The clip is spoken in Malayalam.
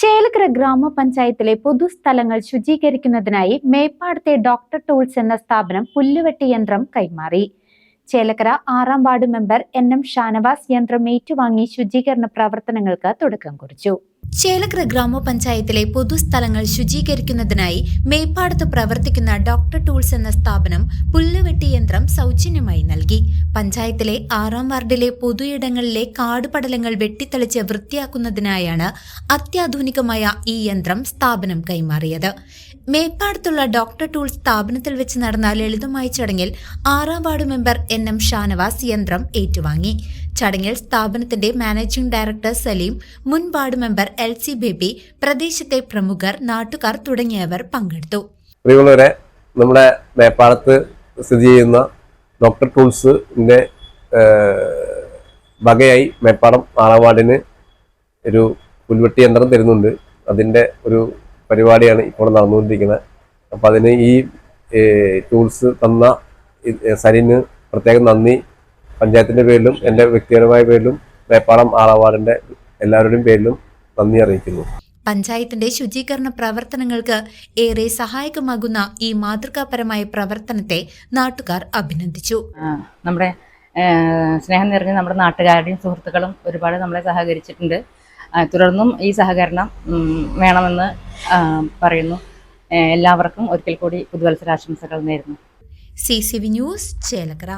Chelakkara ഗ്രാമപഞ്ചായത്തിലെ പൊതുസ്ഥലങ്ങൾ ശുചീകരിക്കുന്നതിനായി മേപ്പാടത്തെ ഡോക്ടർ ടൂൾസ് എന്ന സ്ഥാപനം പുല്ലുവെട്ടി യന്ത്രം കൈമാറി. ചേലക്കര ആറാം ward member N M Shanavas യന്ത്രം ഏറ്റുവാങ്ങി ശുചീകരണ പ്രവർത്തനങ്ങൾക്ക് തുടക്കം കുറിച്ചു. ചേലക്കര ഗ്രാമപഞ്ചായത്തിലെ പൊതുസ്ഥലങ്ങൾ ശുചീകരിക്കുന്നതിനായി മേപ്പാടത്ത് പ്രവർത്തിക്കുന്ന ഡോക്ടർ ടൂൾസ് എന്ന സ്ഥാപനം പുല്ലുവെട്ടി യന്ത്രം സൗജന്യമായി നൽകി. പഞ്ചായത്തിലെ ആറാം വാർഡിലെ പൊതുയിടങ്ങളിലെ കാടുപടലങ്ങൾ വെട്ടിത്തെളിച്ച് വൃത്തിയാക്കുന്നതിനായാണ് അത്യാധുനികമായ ഈ യന്ത്രം സ്ഥാപനം കൈമാറിയത്. മേപ്പാടത്തുള്ള ഡോക്ടർ ടൂൾ സ്ഥാപനത്തിൽ വെച്ച് നടന്ന ലളിതമായ ചടങ്ങിൽ ആറാം ward member N M Shanavas യന്ത്രം ഏറ്റുവാങ്ങി. ചടങ്ങിൽ സ്ഥാപനത്തിന്റെ മാനേജിംഗ് ഡയറക്ടർ സലീം മുൻ ward member L C Baby പ്രദേശത്തെ പ്രമുഖർ നാട്ടുകാർ തുടങ്ങിയവർ പങ്കെടുത്തു. പ്രിയമുള്ളവരെ നമ്മുടെ നേപ്പാളത്ത് സ്ഥിതി ചെയ്യുന്ന ഡോക്ടർ ടൂൾസിന്റെ വകയായി മേപ്പാടം ആറാം ഒരു പുൽവെട്ടി യന്ത്രം തരുന്നുണ്ട്. അതിന്റെ ഒരു പരിപാടിയാണ് ഇപ്പോൾ നടന്നുകൊണ്ടിരിക്കുന്നത്. അപ്പം അതിന് ഈ ടൂൾസ് തന്ന സരിന് പ്രത്യേകം നന്ദി. പഞ്ചായത്തിന്റെ പേരിലും എന്റെ വ്യക്തിപരമായ പേരിലും വേപ്പാളം ആറാം വാർഡിന്റെ എല്ലാവരുടെയും പേരിലും നന്ദി അറിയിക്കുന്നു. പഞ്ചായത്തിന്റെ ശുചീകരണ പ്രവർത്തനങ്ങൾക്ക് ഏറെ സഹായകമാകുന്ന ഈ മാതൃകാപരമായ പ്രവർത്തനത്തെ നാട്ടുകാർ അഭിനന്ദിച്ചു. നമ്മുടെ സ്നേഹം നിറഞ്ഞ നമ്മുടെ നാട്ടുകാരുടെയും സുഹൃത്തുക്കളും ഒരുപാട് നമ്മളെ സഹകരിച്ചിട്ടുണ്ട്. തുടർന്നും ഈ സഹകരണം വേണമെന്ന് പറയുന്നു. എല്ലാവർക്കും ഒരിക്കൽ കൂടി പുതുവത്സരാശംസകൾ നേരുന്നു. C C V news Chelakkara.